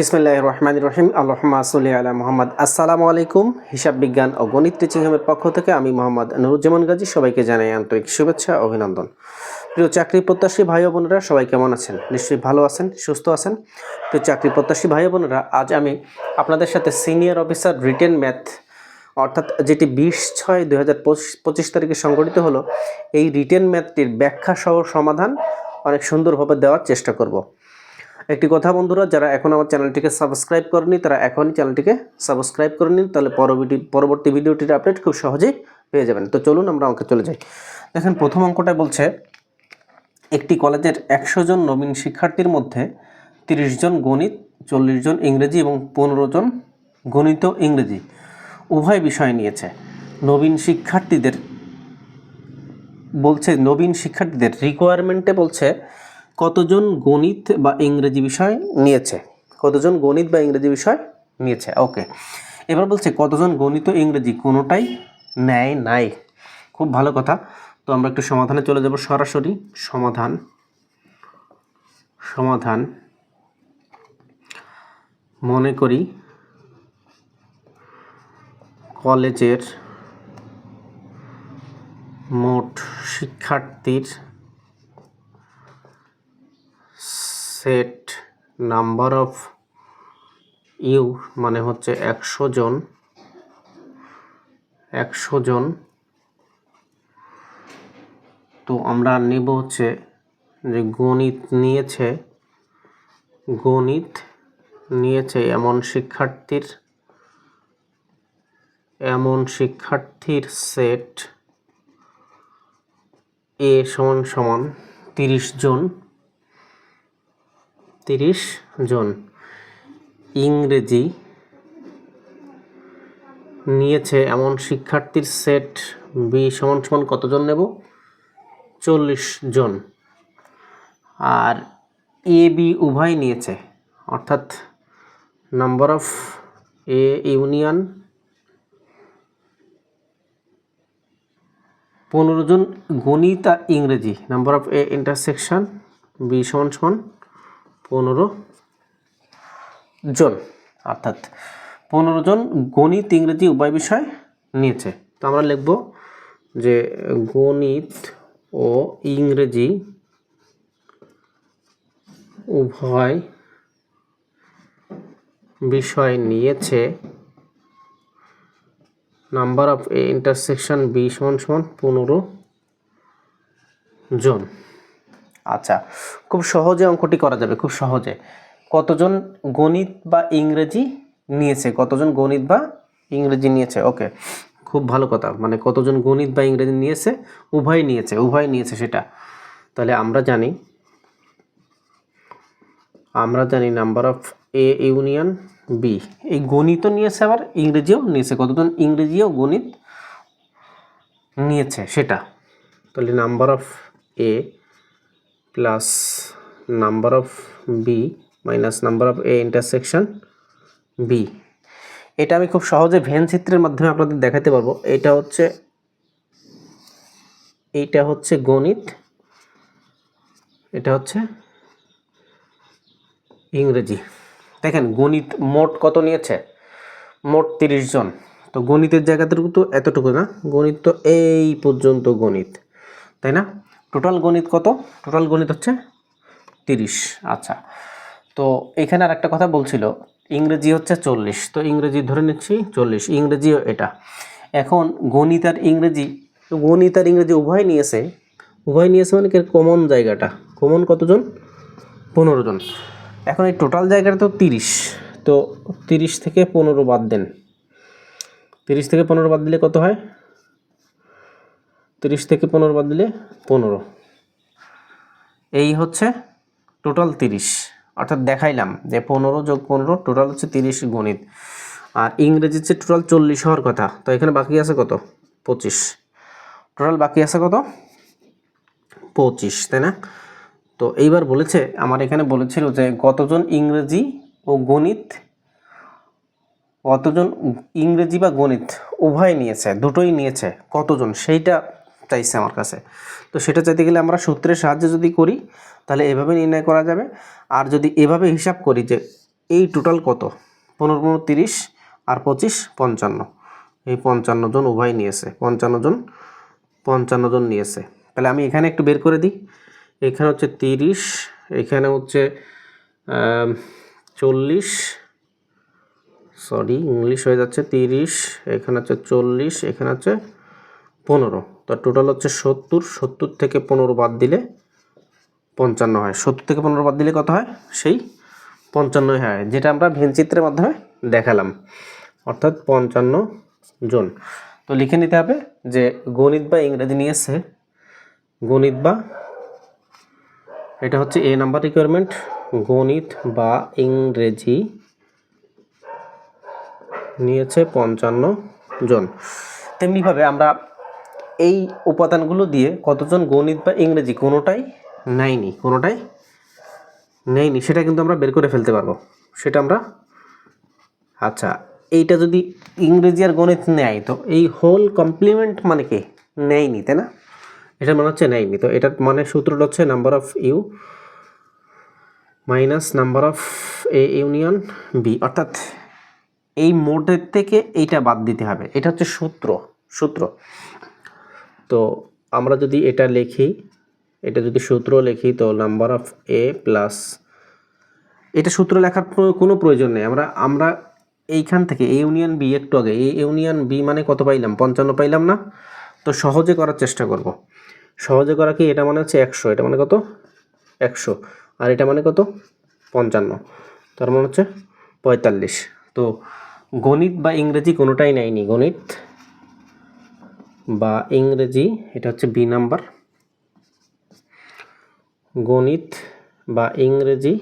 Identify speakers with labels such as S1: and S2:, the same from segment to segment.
S1: বিসমিল্লাহ রহমান রহিম আল্লাহমা সাল্লি আলা মোহাম্মদ। আসসালামু আলাইকুম। হিসাব বিজ্ঞান ও গণিত টিচিং হোমের পক্ষ থেকে আমি মোহাম্মদ নুরুজ্জামান গাজী সবাইকে জানাই আন্তরিক শুভেচ্ছা অভিনন্দন। প্রিয় চাকরি প্রত্যাশী ভাই বোনেরা, সবাই কেমন আছেন? নিশ্চয়ই ভালো আছেন, সুস্থ আছেন? প্রিয় চাকরি প্রত্যাশী ভাই বোনেরা, আজ আমি আপনাদের সাথে সিনিয়র অফিসার রিটেন ম্যাথ, অর্থাৎ যেটি বিশ ছয় দুই হাজার পঁচিশ তারিখে সংগঠিত হলো, এই রিটেন ম্যাথটির ব্যাখ্যা সহ সমাধান অনেক সুন্দরভাবে দেওয়ার চেষ্টা করব। একটি কথা বন্ধুরা, যারা এখন আমার চ্যানেলটিকে সাবস্ক্রাইব করেনি, তারা এখনই চ্যানেলটিকে সাবস্ক্রাইব করে নিন, তাহলে পরবর্তী পরবর্তী ভিডিওটির আপডেট খুব সহজেই পেয়ে যাবেন। তো চলুন আমরা অঙ্কে চলে যাই। দেখেন, প্রথম অঙ্কটা বলছে, একটি কলেজের একশো জন নবীন শিক্ষার্থীর মধ্যে তিরিশ জন গণিত, চল্লিশ জন ইংরেজি এবং পনেরো জন গণিত ইংরেজি উভয় বিষয় নিয়েছে। নবীন শিক্ষার্থীদের বলছে, নবীন শিক্ষার্থীদের রিকোয়ারমেন্টে বলছে কতজন গণিত বা ইংরেজি বিষয় নিয়েছে? কতজন গণিত বা ইংরেজি বিষয় নিয়েছে? ওকে এবার বলছে কতজন গণিত ও ইংরেজি কোনোটাই নেয় নাই। খুব ভালো কথা। তো আমরা একটু সমাধানে চলে যাব সরাসরি। সমাধান। সমাধান। মনে করি কলেজের মোট শিক্ষার্থীর সেট নাম্বার অফ ইউ মানে হচ্ছে একশো জন একশো জন। তো আমরা নেব হচ্ছে যে গণিত নিয়েছে গণিত নিয়েছে এমন শিক্ষার্থীর এমন শিক্ষার্থীর সেট এ সমান সমান তিরিশ জন। তিরিশ জন। ইংরেজি নিয়েছে এমন শিক্ষার্থীর সেট বি সমান সমান কতজন নেব? চল্লিশ জন। আর এ, বি উভয় নিয়েছে, অর্থাৎ নাম্বার অফ এ, ইউনিয়ন পনেরো জন গণিত ইংরেজি number of A intersection B সমান সমান পনেরো জন, অর্থাৎ পনেরো জন গণিত, ইংরেজি উভয় বিষয় নিয়েছে। তো আমরা লিখব যে গণিত ও ইংরেজি উভয় বিষয় নিয়েছে। Number of A intersection B সমান সমান পনেরো জন। আচ্ছা খুব সহজে অঙ্কটি করা যাবে, খুব সহজে। কতজন গণিত বা ইংরেজি নিয়েছে? কতজন গণিত বা ইংরেজি নিয়েছে? ওকে, খুব ভালো কথা। মানে কতজন গণিত বা ইংরেজি নিয়েছে? উভয় নিয়েছে উভয় নিয়েছে সেটা। তাহলে আমরা জানি আমরা জানি number of A union B. এই গণিতও নিয়েছে আবার, ইংরেজিও নিয়েছে। কতজন ইংরেজিও গণিত নিয়েছে সেটা? তাহলে number of A plus number of B minus number of A intersection B এটা আমি খুব সহজে ভেন চিত্রের মাধ্যমে আপনাদের দেখাতে পারব। এটা হচ্ছে, এইটা হচ্ছে গণিত। এটা হচ্ছে ইংরেজি। দেখেন, গণিত মোট কত নিয়েছে? মোট তিরিশ জন। তো গণিতের জায়গাটুকু তো এতটুকু না। গণিত তো এই পর্যন্ত গণিত। তাই না? টোটাল গণিত কত? টোটাল গণিত হচ্ছে তিরিশ। আচ্ছা তো এখানে আর একটা কথা বলছিল, ইংরেজি হচ্ছে চল্লিশ। তো ইংরেজি ধরে নিচ্ছি চল্লিশ। ইংরেজিও এটা। এখন গণিত আর ইংরেজি গণিত আর ইংরেজি উভয় নিয়েছে। উভয় নিয়েছে মানে কমন জায়গাটা। কমন কতজন? পনেরো জন। এখন এই টোটাল জায়গাটা তো তিরিশ। তো তিরিশ থেকে পনেরো বাদ দেন। তিরিশ থেকে পনেরো বাদ দিলে কত হয়? তিরিশ থেকে পনেরো বাদ দিলে পনেরো। এই হচ্ছে টোটাল তিরিশ। অর্থাৎ দেখাইলাম যে পনেরো যোগ পনেরো টোটাল হচ্ছে তিরিশ গণিত। আর ইংরেজি হচ্ছে টোটাল চল্লিশ হওয়ার কথা। তো এখানে বাকি আছে কত? পঁচিশ। টোটাল বাকি আছে কত? পঁচিশ, তাই না? তো এইবার বলেছে, আমার এখানে বলেছিল যে কতজন ইংরেজি ও গণিত, কতজন ইংরেজি বা গণিত উভয় নিয়েছে, দুটোই নিয়েছে, কতজন? সেইটা চাইছে আমার কাছে। তো সেটা চাইতে গেলে আমরা সূত্রের সাহায্যে যদি করি, তাহলে এভাবে নির্ণয় করা যাবে। আর যদি এভাবে হিসাব করি যে এই টোটাল কত? পনেরো পনেরো তিরিশ আর পঁচিশ, পঞ্চান্ন। এই পঞ্চান্ন জন উভয় নিয়েছে। পঞ্চান্ন জন পঞ্চান্ন জন নিয়েছে। তাহলে আমি এখানে একটু বের করে দিই। এখানে হচ্ছে তিরিশ, এখানে হচ্ছে চল্লিশ সরি ইংলিশ হয়ে যাচ্ছে তিরিশ, এখানে হচ্ছে চল্লিশ, এখানে হচ্ছে পনেরো। তো টোটাল হচ্ছে সত্তর সত্তর থেকে পনেরো বাদ দিলে পঞ্চান্ন হয়। সত্তর থেকে পনেরো বাদ দিলে কত হয়? সেই পঞ্চান্নই হয়, যেটা আমরা ভিনচিত্রের মাধ্যমে দেখালাম। অর্থাৎ পঞ্চান্ন জন। তো লিখে নিতে হবে যে গণিত বা ইংরেজি নিয়েছে গণিত বা এটা হচ্ছে এ নাম্বার রিকোয়ারমেন্ট গণিত বা ইংরেজি নিয়েছে পঞ্চান্ন জন। তেমনিভাবে আমরা এই উপাদানগুলো দিয়ে কতজন গণিত বা ইংরেজি কোনোটাই নেয়নি কোনোটাই নেয়নি, সেটা কিন্তু আমরা বের করে ফেলতে পারব। সেটা আমরা আচ্ছা এইটা যদি ইংরেজি আর গণিত নেয়, তো এই হোল কমপ্লিমেন্ট মানে কি? নেয়নি, তাই না? এটা মানে হচ্ছে নেয়নি, তো এটার মানে সূত্রটা হচ্ছে number of U minus number of A union B অর্থাৎ এই মোডের থেকে এইটা বাদ দিতে হবে। এটা হচ্ছে সূত্র সূত্র। তো আমরা যদি এটা লিখি, এটা যদি সূত্র লিখি, তো নাম্বার অফ এ প্লাস এটা সূত্র লেখার কোনো প্রয়োজন নেই। আমরা আমরা এইখান থেকে এ ইউনিয়ন বি একটু আগে এ ইউনিয়ন বি মানে কত পাইলাম? পঞ্চান্ন পাইলাম না? তো সহজে করার চেষ্টা করব। সহজে করা কি? এটা মানে হচ্ছে একশো। এটা মানে কত? একশো। আর এটা মানে কত? পঞ্চান্ন। তার মানে হচ্ছে পঁয়তাল্লিশ। তো গণিত বা ইংরেজি কোনোটাই নেয়নি। গণিত বা ইংরেজি, এটা হচ্ছে বি নাম্বার। গণিত বা ইংরেজি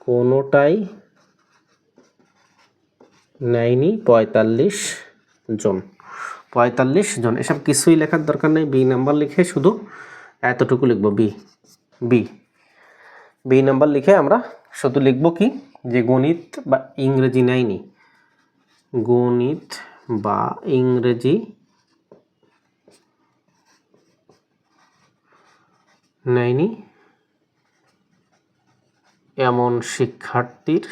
S1: কোনোটাই নেয়নি পঁয়তাল্লিশ জন। পঁয়তাল্লিশ জন, এসব কিছুই লেখার দরকার নেই, বি নাম্বার লিখে শুধু এতটুকু লিখব, বি বি। বি নাম্বার লিখে আমরা শুধু লিখব কি? যে গণিত বা ইংরেজি নেয়নি। গণিত বা ইংরেজি। নেয়নি। এমন শিক্ষার্থীর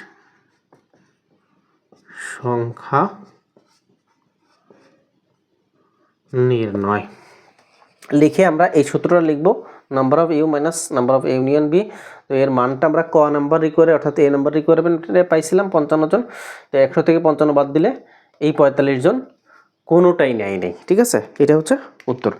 S1: সংখ্যা নির্ণয়। লিখে আমরা এই সূত্রটা লিখব number of U minus number of union B তো এর মানটা আমরা ক নাম্বার রিকোয়ারে অর্থাৎ এ নাম্বার রিকোয়ারমেন্টে পাইছিলাম পঞ্চান্ন জন। তো একশো থেকে পঞ্চান্ন বাদ দিলে এই পঁয়তাল্লিশ জন কোনোটাই নেয় নেই, ঠিক আছে? এটা হচ্ছে উত্তর।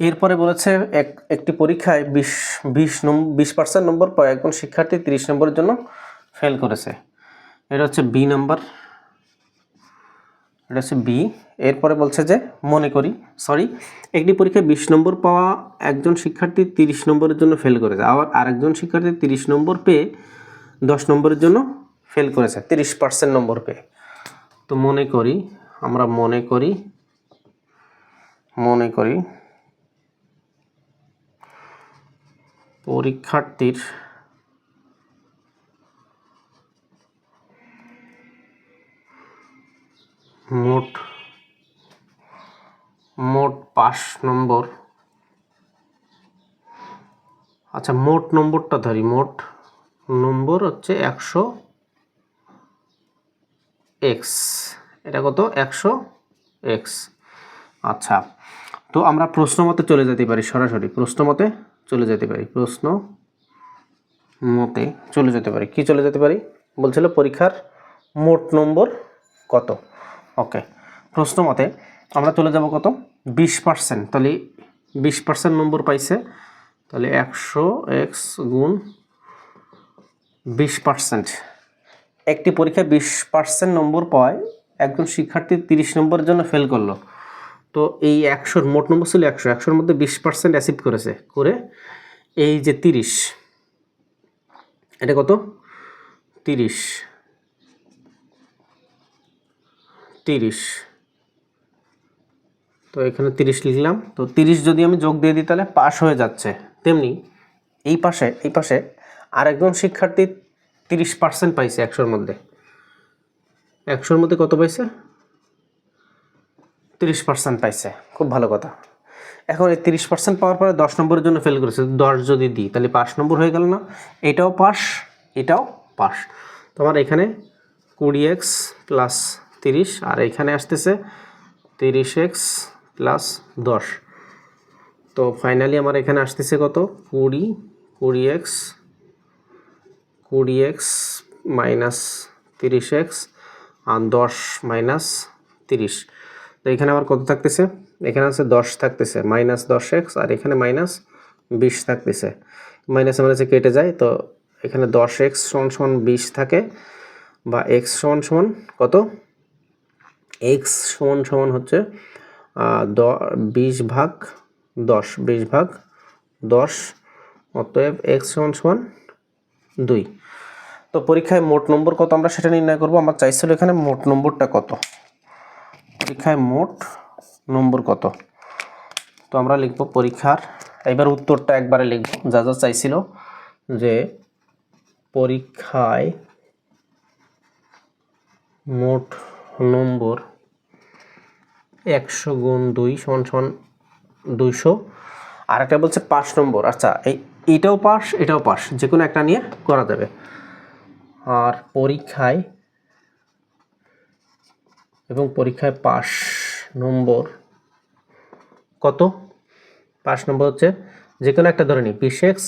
S1: এরপরে বলেছে এক, একটি পরীক্ষায় বিশ বিশ নম্বর বিশ পার্সেন্ট নম্বর পায় একজন শিক্ষার্থী তিরিশ নম্বরের জন্য ফেল করেছে। এটা হচ্ছে বি নাম্বার এটা হচ্ছে বি এরপরে বলছে যে, মনে করি সরি একটি পরীক্ষায় বিশ নম্বর পাওয়া একজন শিক্ষার্থী তিরিশ নম্বরের জন্য ফেল করেছে। আবার আরেকজন শিক্ষার্থী তিরিশ নম্বর পেয়ে দশ নম্বরের জন্য ফেল করেছে, তিরিশ পার্সেন্ট নম্বর পেয়ে। তো মনে করি, আমরা মনে করি মনে করি, পরীক্ষার্থীর মোট মোট পাস নম্বর। আচ্ছা মোট নম্বরটা ধরি, মোট নম্বর হচ্ছে একশো এক্স। এটা কত? একশো এক্স। আচ্ছা তো আমরা প্রশ্ন মতে চলে যেতে পারি সরাসরি। প্রশ্ন মতে চলে যেতে পারি। প্রশ্ন মতে চলে যেতে পারি। কি চলে যেতে পারি? বলছিল পরীক্ষার মোট নম্বর কত? ওকে, প্রশ্ন মতে আমরা চলে যাব কত? বিশ পার্সেন্ট। তাহলে বিশ পার্সেন্ট নম্বর পাইছে। তাহলে একশো এক্স গুণ বিশ পার্সেন্ট। একটি পরীক্ষায় বিশ পার্সেন্ট নম্বর পায়, একজন শিক্ষার্থী তিরিশ নম্বরের জন্য ফেল করল। তো এই একশোর মোট নম্বর ছিল একশো, একশোর মধ্যে বিশ পার্সেন্ট অ্যাচিভ করেছে। করে এই যে তিরিশ, এটা কত? তিরিশ তিরিশ। তো এখানে তিরিশ লিখলাম। তো তিরিশ যদি আমি যোগ দিয়ে দিই তাহলে পাশ হয়ে যাচ্ছে। তেমনি এই পাশে এই পাশে আরেকজন শিক্ষার্থী তিরিশ পার্সেন্ট পাইছে একশোর মধ্যে। একশোর মধ্যে কত পাইছে? তিরিশ পার্সেন্ট পাইছে। খুব ভালো কথা। এখন এই তিরিশ পার্সেন্ট পাওয়ার পরে দশ নম্বরের জন্য ফেল করেছে। দশ যদি দিই, তাহলে পাঁচ নম্বর হয়ে গেল না? এটাও পাস এটাও পাস তোমার এখানে কুড়ি এক্স প্লাস তিরিশ, আর এখানে আসতেছে তিরিশ এক্স প্লাস দশ। তো ফাইনালি আমার এখানে আসতেছে কত? কুড়ি কুড়ি এক্স কুড়ি এক্স মাইনাস তিরিশ এক্স আর দশ মাইনাস তিরিশ। তো এখানে আবার কত থাকতেছে? এখানে আছে দশ থাকতেছে, মাইনাস দশ এক্স আর এখানে মাইনাস বিশ থাকতেছে। মাইনাসে মাইনাসে কেটে যায়, তো এখানে দশ এক্স সমান সমান বিশ থাকে বা এক্স সমান সমান কত? এক্স সমান সমান হচ্ছে দ, বিশ ভাগ দশ, বিশ ভাগ দশ, অতএব এক্স সমান সমান দুই। তো পরীক্ষায় মোট নম্বর কত? আমরা সেটা নির্ণয় করব। আমার চাইছিল এখানে মোট নম্বরটা কত? পরীক্ষায় মোট নম্বর কত? তো আমরা লিখব পরীক্ষার। এবার উত্তরটা একবারে লিখব। যা যা চাইছিল যে পরীক্ষায় মোট নম্বর একশো গুণ দুই সমান সমান দুইশো। আর একটা বলছে পাঁচ নম্বর। আচ্ছা এই এটাও পাস এটাও পাস যে কোনো একটা নিয়ে করা যাবে। আর পরীক্ষায় এবং পরীক্ষায় পাস নম্বর কত? পাঁচ নম্বর হচ্ছে যে কোনো একটা ধরে নিই বিশ এক্স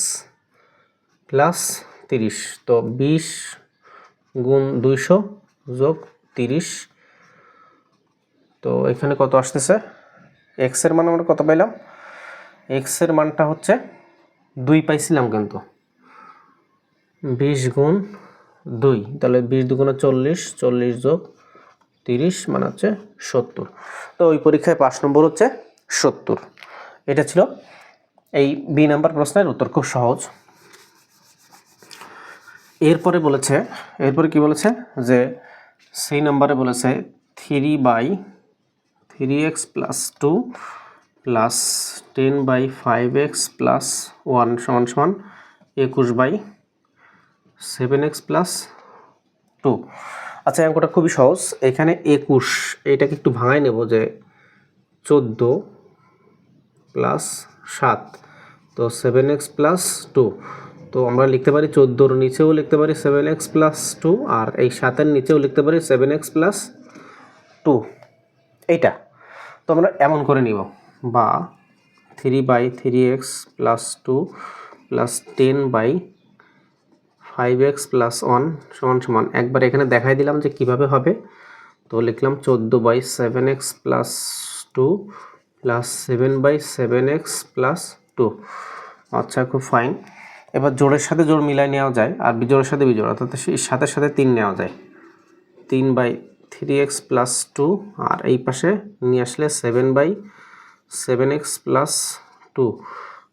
S1: প্লাস তিরিশ, তো বিশ গুণ দুইশো যোগ তিরিশ, তো এখানে কত আসতেছে? এক্সের মান আমরা কত পাইলাম? এক্সের মানটা হচ্ছে দুই পাইছিলাম কিন্তু। বিশ গুণ দুই, তাহলে বিশ দুগুণে চল্লিশ চল্লিশ যোগ তিরিশ মানে হচ্ছে সত্তর। তো ওই পরীক্ষায় পাঁচ নম্বর হচ্ছে সত্তর। এটা ছিল এই বি নাম্বার প্রশ্নের উত্তর, খুব সহজ। এরপরে বলেছে, এরপরে কি বলেছে? যে সেই নাম্বারে বলেছে three by three X plus two plus ten by five X plus one সমান সমান একুশ by seven X plus two আচ্ছা অঙ্কটা খুবই সহজ। এখানে একুশ, এটাকে একটু ভাঙাই নেব যে চোদ্দ প্লাস সাত, তো সেভেন এক্স প্লাস টু তো আমরা লিখতে পারি চোদ্দোর নিচেও লিখতে পারি সেভেন এক্স প্লাস টু আর এই সাতের নিচেও লিখতে পারি সেভেন এক্স প্লাস টু এইটা। তো আমরা এমন করে নিব। বা three by three X plus two plus ten by five X plus one সমান সমান। একবার এখানে দেখাই দিলাম যে কীভাবে হবে। তো লিখলাম চোদ্দ by seven X plus two plus seven by seven X plus two. আচ্ছা খুব ফাইন। এবার জোড়ের সাথে জোড় মিলাই নেওয়া যায় আর বিজোড়ের সাথে বিজোড়, অর্থাৎ সাথে সাথে তিন নেওয়া যায়। তিন by three X plus two আর এই পাশে নিয়ে আসলে seven by seven X plus two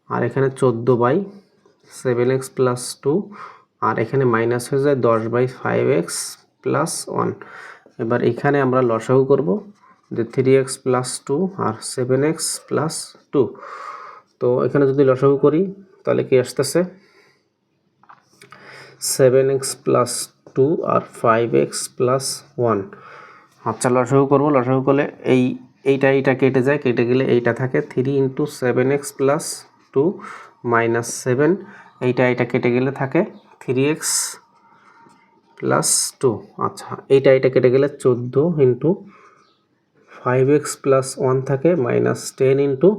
S1: আর এখানে চোদ্দ by seven X plus two আর এখানে মাইনাস হয়ে যায় দশ by five X plus one এবার এখানে আমরা লসাগু করব যে থ্রি এক্স প্লাস টু আর সেভেন এক্স প্লাস টু তো এখানে যদি লসাগু করি, তাহলে কি আসতেছে? সেভেন এক্স প্লাস টু আর ফাইভ এক্স প্লাস ওয়ান আচ্ছা লসাগু করব। লসাগু করলে এই এইটা এইটা কেটে যায়, কেটে গেলে এইটা থাকে three into seven X plus two minus seven এইটা এইটা কেটে গেলে থাকে থ্রি এক্স প্লাস টু আচ্ছা এইটা এইটা কেটে গেলে চোদ্দ into five X plus one থাকে minus ten into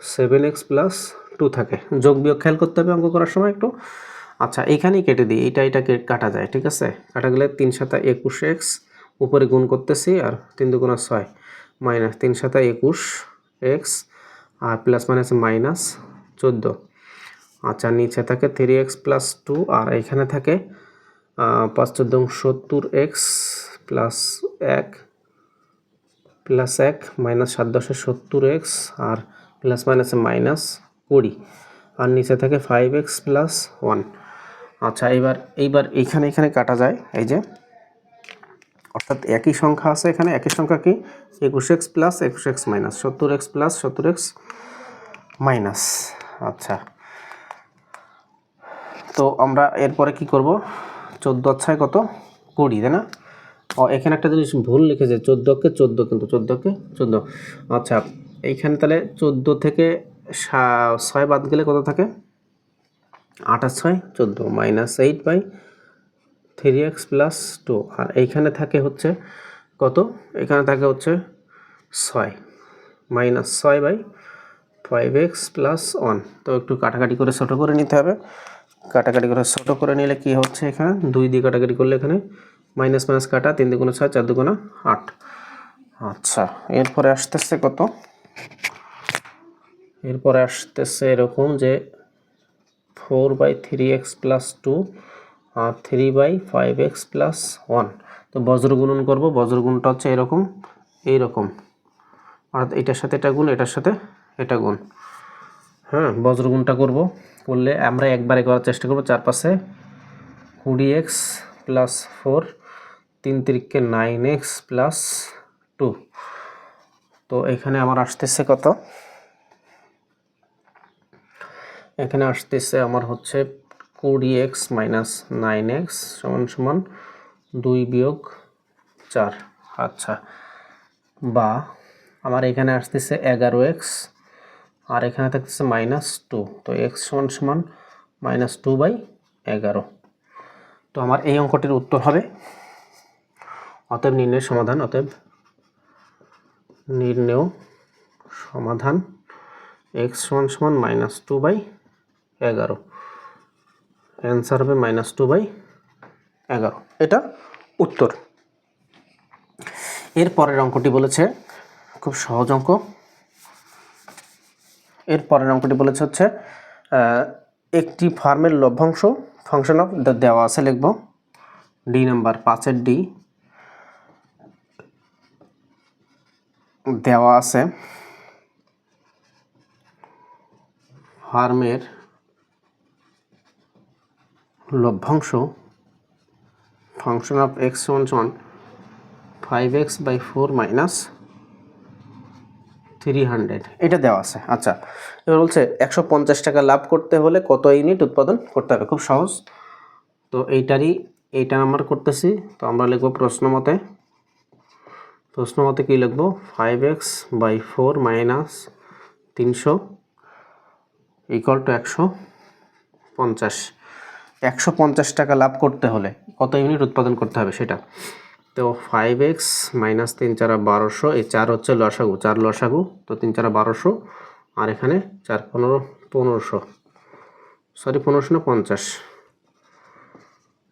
S1: seven X plus two থাকে। যোগ বিয়োগ খেয়াল করতে হবে অঙ্ক করার সময় একটু। আচ্ছা এইখানেই কেটে দিই, এইটা এটা কাটা যায়, ঠিক আছে? কাটা গেলে তিন সাতা একুশ এক্স উপরে গুণ করতেছি আর তিন দুগুণা ছয়। মাইনাস তিন সাতা একুশ এক্স আর প্লাস মাইনাস মাইনাস চোদ্দ। আচ্ছা নিচে থাকে থ্রি এক্স প্লাস টু আর এখানে থাকে পাঁচ চোদ্দ সত্তর এক্স প্লাস এক প্লাস এক মাইনাস সাত দশে সত্তর এক্স আর প্লাস মাইনাসে মাইনাস কুড়ি। আর নিচে থাকে ফাইভ এক্স প্লাস ওয়ান আচ্ছা এইবার এইবার এইখানে এখানে কাটা যায়, এই যে অর্থাৎ একই সংখ্যা আছে এখানে, একই সংখ্যা কি? একুশ এক্স প্লাস, একুশ এক্স মাইনাস, সত্তর এক্স প্লাস, সত্তর এক্স মাইনাস। আচ্ছা। তো আমরা এরপরে কি করব? চোদ্দ অধ্যায় কত? কুড়ি, তাই না? এখানে একটা জিনিস ভুল লিখেছে, চোদ্দোকে চোদ্দ কিন্তু, চোদ্দোকে চোদ্দ। আচ্ছা এইখানে তাহলে চোদ্দ থেকে ছয় বাদ গেলে কত থাকে? আঠাশ ছয়, চোদ্দ, minus eight by three X plus two. আর এইখানে থাকে হচ্ছে কত? এখানে থাকে হচ্ছে ছয়। মাইনাস ছয় by five X plus one. তো একটু কাটাকাটি করে ছোটো করে নিতে হবে। কাটাকাটি করে ছোটো করে নিলে কি হচ্ছে এখানে? দুই দিয়ে কাটাকাটি করলে এখানে মাইনাস মাইনাস কাটা, তিন দুগুণে ছয়, চার দুগুণে আট। আচ্ছা এরপরে আসতেছে কত? এরপরে আসতেছে এরকম যে four by three X plus two three by five X plus one তো বজ্র গুণন করব, বজ্র গুণটা হচ্ছে এরকম, এইরকম। অর্থাৎ এটার সাথে এটা গুণ, এটার সাথে এটা গুণ। হ্যাঁ বজ্র গুণটা করব, করলে আমরা একবারে করার চেষ্টা করব চার পাশে কুড়ি এক্স প্লাস ফোর তিন তিরিককে নাইন এক্স প্লাস টু তো এখানে আমার আসতেছে কত? এখানে আসতেছে আমার হচ্ছে কুড়ি এক্স মাইনাস নাইন এক্স সমান সমান দুই বিয়োগ চার। আচ্ছা বা আমার এখানে আসতেছে এগারো এক্স আর এখানে থাকতেছে মাইনাস টু। তো এক্স সমান সমান মাইনাস টু বাই এগারো। তো আমার এই অঙ্কটির উত্তর হবে। অতএব নির্ণয়ের সমাধান, অতএব নির্ণেয় সমাধান। এক্স সমান সমান মাইনাস টু বাই এগারো। অ্যান্সার হবে মাইনাস টু বাই এগারো। এটা উত্তর। এর পরের অঙ্কটি বলেছে, খুব সহজ অঙ্ক। এর পরের অঙ্কটি বলেছে হচ্ছে একটি ফার্মের লভ্যাংশ ফাংশন অফ দেওয়া আছে লিখব ডি নাম্বার পাঁচের ডি দেওয়া আছে, ফার্মের লভ্যাংশ ফাংশন অফ এক্স সমান সমান five X by four minus three hundred. এটা দেওয়া আছে। আচ্ছা এবার বলছে একশো পঞ্চাশ টাকা লাভ করতে হলে কত ইউনিট উৎপাদন করতে হবে? খুব সহজ। তো এইটারই, এইটা আমরা করতেছি। তো আমরা লিখব প্রশ্ন মতে। প্রশ্ন মতে কী লিখব? Five X by four minus তিনশো ইকুয়াল টু একশো পঞ্চাশ। একশো পঞ্চাশ টাকা লাভ করতে হলে কত ইউনিট উৎপাদন করতে হবে সেটা? তো ফাইভ এক্স মাইনাস তিন চারা বারোশো, এই চার হচ্ছে লসাগু, চার লসাগু, তো তিন চারা বারোশো, আর এখানে চার পনেরো, পনেরোশো সরি পনেরোশো না পঞ্চাশ,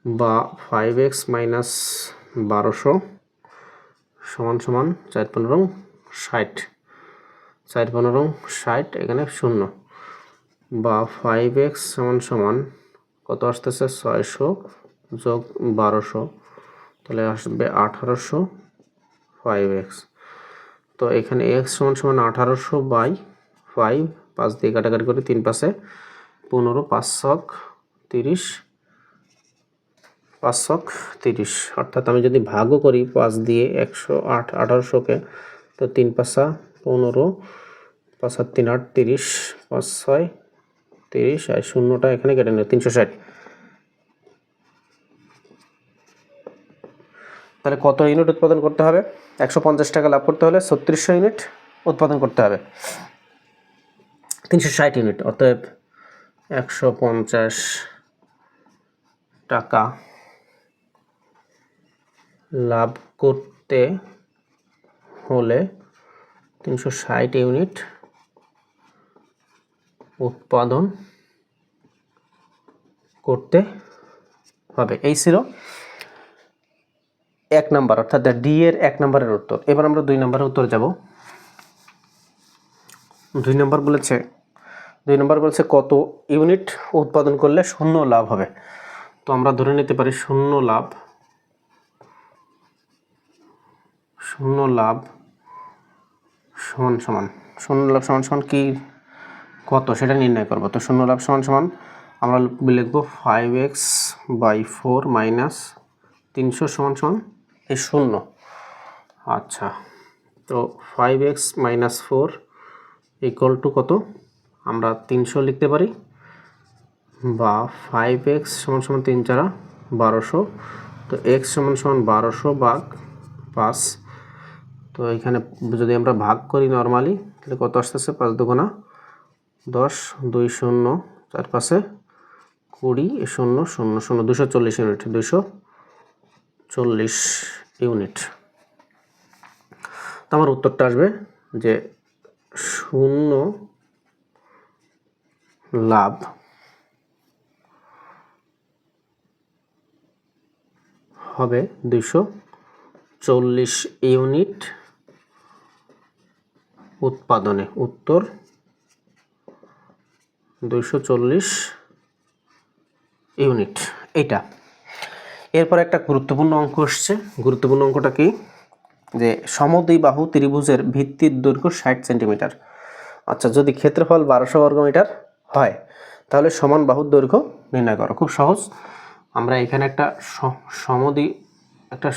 S1: বা ফাইভ এক্স মাইনাস বারোশো, সমান সমান চার পনেরো, ষাট, চার পনেরো, ষাট, এখানে শূন্য, বা ফাইভ এক্স সমান সমান কত আসতেছে? ছয়শো যোগ বারোশো। তাহলে আসবে আঠারোশো ফাইভ এক্স তো এখানে এক্স সমান সমান আঠারোশো বাই ফাইভ পাঁচ দিয়ে কাটাকাটি করে তিন পাশে পনেরো, পাঁচ তিরিশ পাঁচ তিরিশ। অর্থাৎ আমি যদি ভাগও করি পাঁচ দিয়ে একশো আট, আঠারোশোকে, তো তিন পাঁচা পনেরো, পাঁচ আর তিন আট তিরিশ, পাঁচ ছয় তিরিশ আর শূন্যটা এখানে কেটে নেব তিনশো ষাট। তাহলে কত ইউনিট উৎপাদন করতে হবে? একশো পঞ্চাশ টাকা লাভ করতে হলে ছত্রিশশো ইউনিট উৎপাদন করতে হবে। তিনশো ষাট ইউনিট অতএব একশো পঞ্চাশ টাকা লাভ করতে হলে তিনশো ষাট ইউনিট উৎপাদন করতে হবে। এই ছিল এক নাম্বার, অর্থাৎ ডি এর এক নম্বরের উত্তর। এবার আমরা দুই নম্বরের উত্তর যাব। দুই নম্বর বলেছে, দুই নম্বর বলেছে কত ইউনিট উৎপাদন করলে শূন্য লাভ হবে? তো আমরা ধরে নিতে পারি শূন্য লাভ শূন্য লাভ সমান সমান, শূন্য লাভ সমান সমান কি? কত? সেটা নির্ণয় করব। তো শূন্য লাভ সমান সমান আমরা লিখব five X by four minus তিনশো সমান সমান এই শূন্য। আচ্ছা তো five X minus four equal to কত? আমরা তিনশো লিখতে পারি। বা ফাইভ এক্স সমান সমান তিন চারা বারোশো। তো এক্স সমান সমান বারোশো বাঘ পাঁচ তো এখানে যদি আমরা ভাগ করি নর্মালি তাহলে কত আসতেছে? পাঁচ দুগুণা দশ, দুই শূন্য, চার পাশে কুড়ি শূন্য শূন্য শূন্য, দুশো চল্লিশ ইউনিট, দুশো চল্লিশ ইউনিট। তো আমার উত্তরটা আসবে যে শূন্য লাভ হবে দুশো চল্লিশ ইউনিট উৎপাদনে। উত্তর দুইশো চল্লিশ ইউনিট। এইটা। এরপর একটা গুরুত্বপূর্ণ অঙ্ক আসছে। গুরুত্বপূর্ণ অঙ্কটা কি? যে সমদ্বিবাহু ত্রিভুজের ভিত্তির দৈর্ঘ্য ষাট সেন্টিমিটার। আচ্ছা যদি ক্ষেত্রফল বারোশো বর্গমিটার হয়, তাহলে সমান বাহুর দৈর্ঘ্য নির্ণয় করো। খুব সহজ। আমরা এখানে একটা স- সমদ্বি, একটা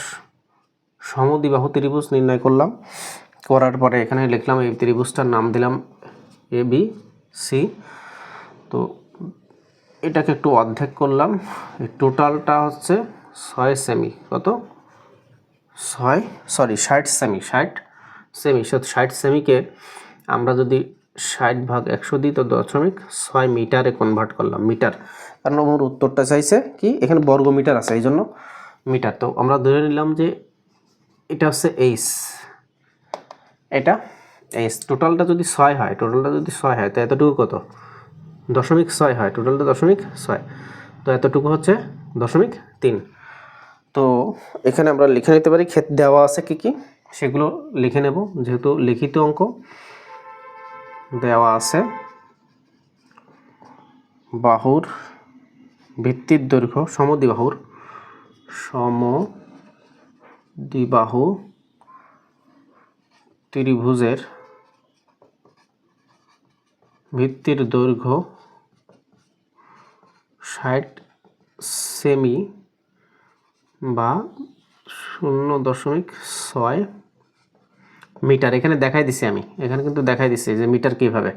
S1: সমদ্বিবাহু ত্রিভুজ নির্ণয় করলাম। করার পরে এখানে লিখলাম এই ত্রিভুজটার নাম দিলাম এ বি সি। তো এটাকে একটু অর্ধেক করলাম। টোটালটা হচ্ছে ছয় সেমি। কত? ছয় সরি ষাট সেমি ষাট সেমি। ষাট সেমিকে আমরা যদি ষাট ভাগ একশো দিই, তো দশমিক ছয় মিটারে কনভার্ট করলাম, মিটার। কারণ আমার উত্তরটা চাইছে কি? এখানে বর্গ মিটার আছে, এই জন্য মিটার। তো আমরা ধরে নিলাম যে এটা হচ্ছে এইচ। এটা এইচ। টোটালটা যদি ছয় হয়, টোটালটা যদি ছয় হয়, তো এতটুকু কত? দশমিক ছয় হয় টোটালটা দশমিক ছয়। তো এতটুকু হচ্ছে দশমিক তিন। তো এখানে আমরা লিখে নিতে পারি, ক্ষেত দেওয়া আছে কি কি? সেগুলো লিখে নেব, যেহেতু লিখিত অঙ্ক দেওয়া আছে। বাহুর ভিত্তির দৈর্ঘ্য, সমদ্বিবাহুর সমদ্বিবাহু ত্রিভুজের ভিত্তির দৈর্ঘ্য ষাট সেমি বা শূন্য দশমিক ছয় মিটার। এখানে দেখাই দিছি আমি। এখানে কিন্তু দেখাই দিছি যে মিটার কীভাবে।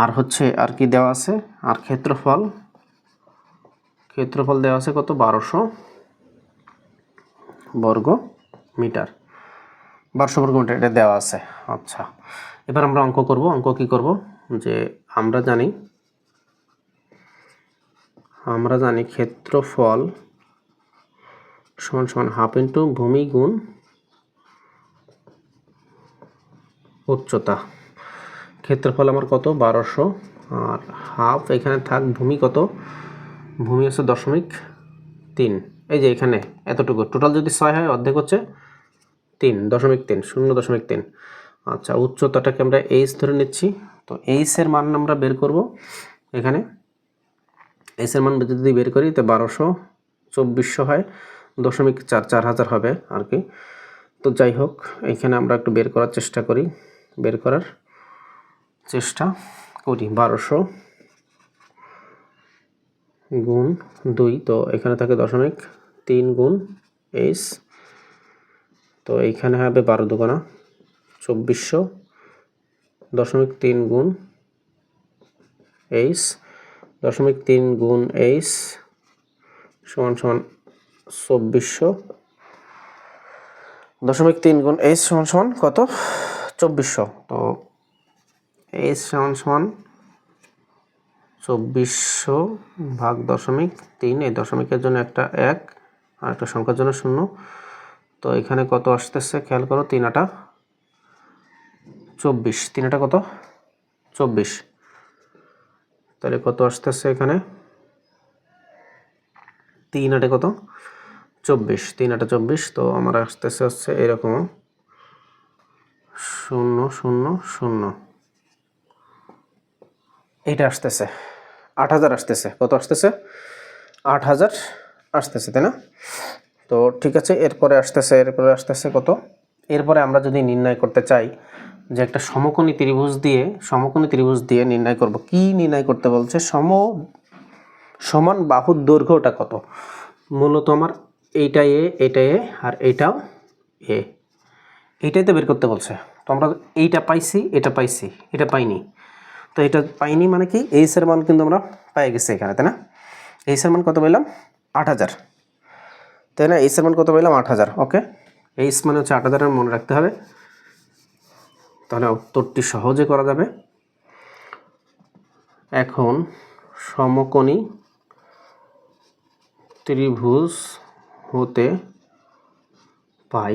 S1: আর হচ্ছে, আর কি দেওয়া আছে? আর ক্ষেত্রফল? ক্ষেত্রফল দেওয়া আছে কত? বারোশো বর্গ মিটার। বারোশো বর্গ মিটার এটা দেওয়া আছে। আচ্ছা এবার আমরা অঙ্ক করব। অঙ্ক কি করব? যে আমরা জানি আমরা জানি ক্ষেত্রফল সমান সমান হাফ ইন্টু ভূমি গুণ উচ্চতা। ক্ষেত্রফল আমার কত? বারোশো। আর হাফ এখানে থাক, ভূমি কত? ভূমি হচ্ছে দশমিক তিন। এই যে এখানে এতটুকু। টোটাল যদি ছয় হয়, অর্ধেক হচ্ছে তিন, দশমিক তিন, শূন্য দশমিক তিন। আচ্ছা উচ্চতাটাকে আমরা এইচ ধরে নিচ্ছি। তো এইচের মান আমরা বের করব এখানে। এইচের মান যদি বের করি, তো বারোশো চব্বিশশো হয়, দশমিক চার চার হাজার হবে আর কি। তো যাই হোক এখানে আমরা একটু বের করার চেষ্টা করি, বের করার চেষ্টা করি, বারোশো গুণ দুই, তো এখানে থাকে দশমিক তিন গুণ এইচ তো এইখানে হবে বারো দুগোনা চব্বিশশো, দশমিক তিন গুণ এইচ দশমিক তিন গুণ এইচ সমান সমান চব্বিশশো। দশমিক তিন গুণ এইচ সমান সমান কত? চব্বিশশো। তো এইচ সমান সমান চব্বিশশো ভাগ দশমিক তিন, এই দশমিকের জন্য একটা এক, আর একটা সংখ্যার জন্য শূন্য। তো এখানে কত আসতেছে? খেয়াল করো, তিন আটা চব্বিশ। তিন আটা কত? চব্বিশ। তাহলে কত আসতেছে এখানে? তিন আটে কত? চব্বিশ। তিন আটে চব্বিশ, তো আমার আসতেছে হচ্ছে এরকম শূন্য শূন্য শূন্য। এইটা আসতেছে। আট হাজার আসতেছে। কত আসতেছে? আট হাজার আসতেছে, তাই না? তো ঠিক আছে, এরপরে আসতেছে এরপরে আসতেছে কত? এরপরে আমরা যদি নির্ণয় করতে চাই যে একটা সমকোণী ত্রিভুজ দিয়ে, সমকোণী ত্রিভুজ দিয়ে নির্ণয় করব। কি নির্ণয় করতে বলছে? সম, সমান বাহুর দৈর্ঘ্যটা কত? মূলত আমার এইটা এ এটা এ, আর এইটাও এ। এইটাই তো বের করতে বলছে। তো আমরা এইটা পাইছি, এটা পাইছি, এটা পাইনি। তো এটা পাইনি মানে কি? এইসের মান কিন্তু আমরা পাই গেছি এখানে, তাই না? এইসের মান কত পেলাম আট হাজার। তাই না? এইসের মান কত পেলাম আট হাজার। ওকে? এইস মানে হচ্ছে আট হাজারের মনে রাখতে হবে। তাহলে উত্তরটি সহজে করা যাবে। এখন সমকোণী ত্রিভুজ হতে পাই।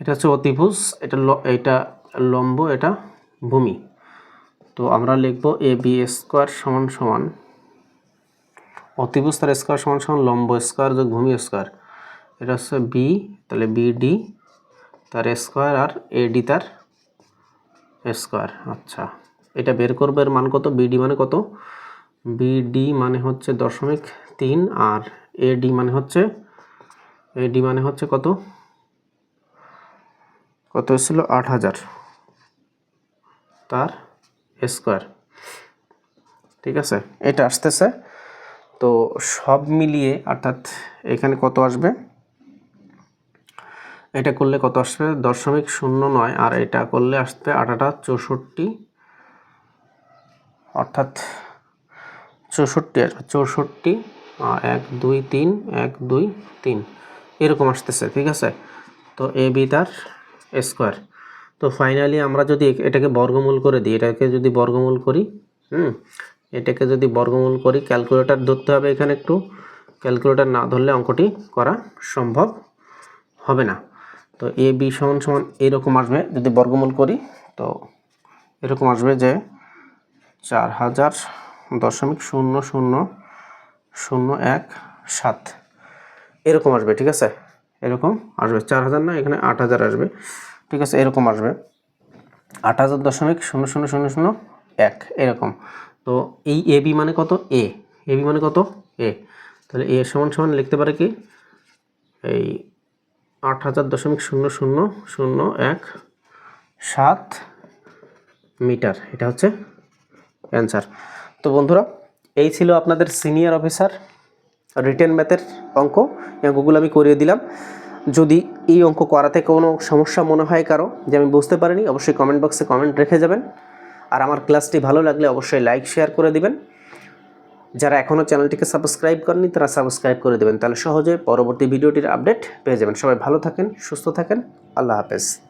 S1: এটা হচ্ছে অতিভুজ, এটা এটা লম্ব, এটা ভূমি। তো আমরা লিখব এ বি স্কোয়ার সমান সমান, অতিভুজ তার স্কোয়ার সমান সমান, লম্ব স্কোয়ার যোগ ভূমি স্কোয়ার। এটা হচ্ছে বি, তাহলে বিডি তার স্কোয়ার আর এডি তার স্কোয়ার আচ্ছা। এটা বের করব, এর মান কত? বিডি মানে কত? বিডি মানে হচ্ছে দশমিক তিন, আর এডি মানে হচ্ছে এডি মানে হচ্ছে কত? কত ছিল আট হাজার। তার স্কোয়ার ঠিক আছে? এটা আসতেছে। তো সব মিলিয়ে, অর্থাৎ এখানে কত আসবে? এটা করলে কত আসবে? দশমিক শূন্য নয়, আর এটা করলে আসবে আটাটা চৌষট্টি। অর্থাৎ চৌষট্টি আসবে, চৌষট্টি এক, দুই, তিন, এক, দুই, তিন। এরকম আসতেছে, ঠিক আছে? তো এ, বি তার স্কোয়ার। তো ফাইনালি আমরা যদি এটাকে বর্গমূল করে দিই, এটাকে যদি বর্গমূল করি, হুম, এটাকে যদি বর্গমূল করি ক্যালকুলেটার ধরতে হবে এখানে একটু। ক্যালকুলেটার না ধরলে অঙ্কটি করা সম্ভব হবে না। তো এ, বি সমান সমান এরকম আসবে যদি বর্গমূল করি, তো এরকম আসবে যে চার হাজার দশমিক শূন্য শূন্য শূন্য এক সাত। এরকম আসবে, ঠিক আছে? এরকম আসবে। চার হাজার না, এখানে আট হাজার আসবে। ঠিক আছে, এরকম আসবে। আট হাজার দশমিক শূন্য শূন্য শূন্য শূন্য এক, এরকম। তো এই এ, বি মানে কত? এ। এ বি মানে কত? এ। তাহলে এ সমান সমান লিখতে পারে কি? এই আট হাজার দশমিক শূন্য শূন্য শূন্য এক সাত মিটার। এটা হচ্ছে অ্যান্সার তো বন্ধুরা, এই ছিল আপনাদের সিনিয়র অফিসার রিটেন ম্যাথের অঙ্ক। অঙ্কগুলো আমি করিয়ে দিলাম। যদি এই অঙ্ক করাতে কোনো সমস্যা মনে হয় কারও যে আমি বুঝতে পারিনি, অবশ্যই কমেন্ট বক্সে কমেন্ট রেখে যাবেন। আর আমার ক্লাসটি ভালো লাগলে অবশ্যই লাইক শেয়ার করে দিবেন। যারা এখনও চ্যানেলটিকে সাবস্ক্রাইব করেনি তারা সাবস্ক্রাইব করে দেবেন। তাহলে সহজে পরবর্তী ভিডিওটির আপডেট পেয়ে যাবেন। সবাই ভালো থাকেন, সুস্থ থাকেন। আল্লাহ হাফেজ।